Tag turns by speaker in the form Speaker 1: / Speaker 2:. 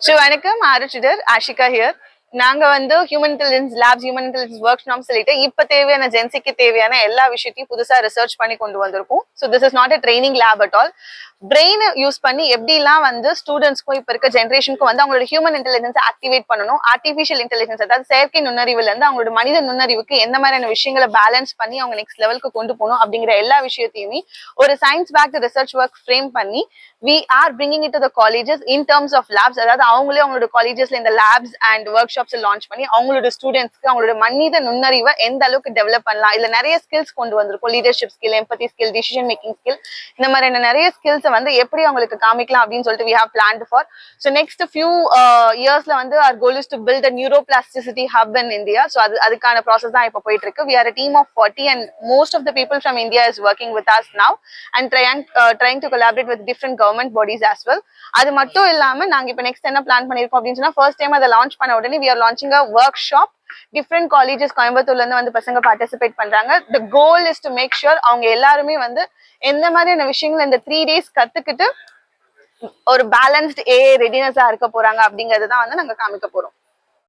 Speaker 1: ശിവാനിക്കം ആരുചിതർ Aashiq here நாங்க வந்து human intelligence labs human intelligence workshop சொல்லிட்டு இப்ப தேவையான ஜென்சிக்கு தேவையான எல்லா விஷயத்தையும் புதுசா ரிசர்ச் பண்ணி கொண்டு வந்திருக்கோம். So this is not a training lab at all பிரெயினை use பண்ணி எப்படிலாம் வந்து ஸ்டூடெண்ட்ஸ்க்கும் இப்ப இருக்க ஜென்ரேஷனுக்கும் வந்து அவங்களோட ஹியூமன் இன்டெலிஜென்ஸ் ஆக்டிவேட் பண்ணணும்? ஆர்டிஃபிஷியல் இன்டெலிஜென்ஸ் அதாவது செயற்கை நுண்ணறிவுல இருந்து அவங்களோட மனித நுண்ணறிவுக்கு எந்த மாதிரியான விஷயங்களை பேலன்ஸ் பண்ணி அவங்க நெக்ஸ்ட் லெவலுக்கு கொண்டு போகணும் அப்படிங்கிற எல்லா விஷயத்தையுமே ஒரு science back research work frame பண்ணி we are bringing it to the colleges in terms of labs அதாவது அவங்களே அவங்களோட காலேஜஸ்ல இந்த labs and workshops launch பண்ணி அவங்களோட ஸ்டூடெண்ட்ஸ்க்கு அவங்களோட மனித நுண்ணறிவை எந்த அளவுக்கு டெவலப் பண்ணலாம் இல்ல நிறைய ஸ்கில்ஸ் கொண்டு வந்திருக்கும். Leadership skill empathy skill decision making skill இந்த மாதிரியான நிறைய ஸ்கில்ஸை வந்து எப்படி அவங்களுக்கு காமிக்கலாம் அப்படின்னு சொல்லிட்டு we have plan for so next few இயர்ஸ்ல வந்து our goal is to build a neuroplasticity hub in India so அது அதுக்கான ப்ராசஸ் தான் இப்போ போயிட்டு இருக்கு we are a team of forty and most of the people from India is working with us now and trying trying to collaborate with different government bodies as well அது மட்டும் இல்லாம நாங்க இப்போ நெக்ஸ்ட் என்ன பிளான் பண்ணிருக்கோம் அப்படின்னு சொன்னா first time அதை லான்ச் பண்ண உடனே we are launching a workshop different colleges கோயம்புத்தூர்ல இருந்து வந்து பசங்க பார்ட்டிசிபேட் பண்றாங்க. The goal is to make sure அவங்க எல்லாருமே வந்து எந்த மாதிரியான விஷயங்கள் இந்த த்ரீ டேஸ் கத்துக்கிட்டு ஒரு பேலன்ஸ்ட் ஏ ரெடினஸா இருக்க போறாங்க அப்படிங்கறது தான் வந்து நாங்க காமிக்க போறோம்.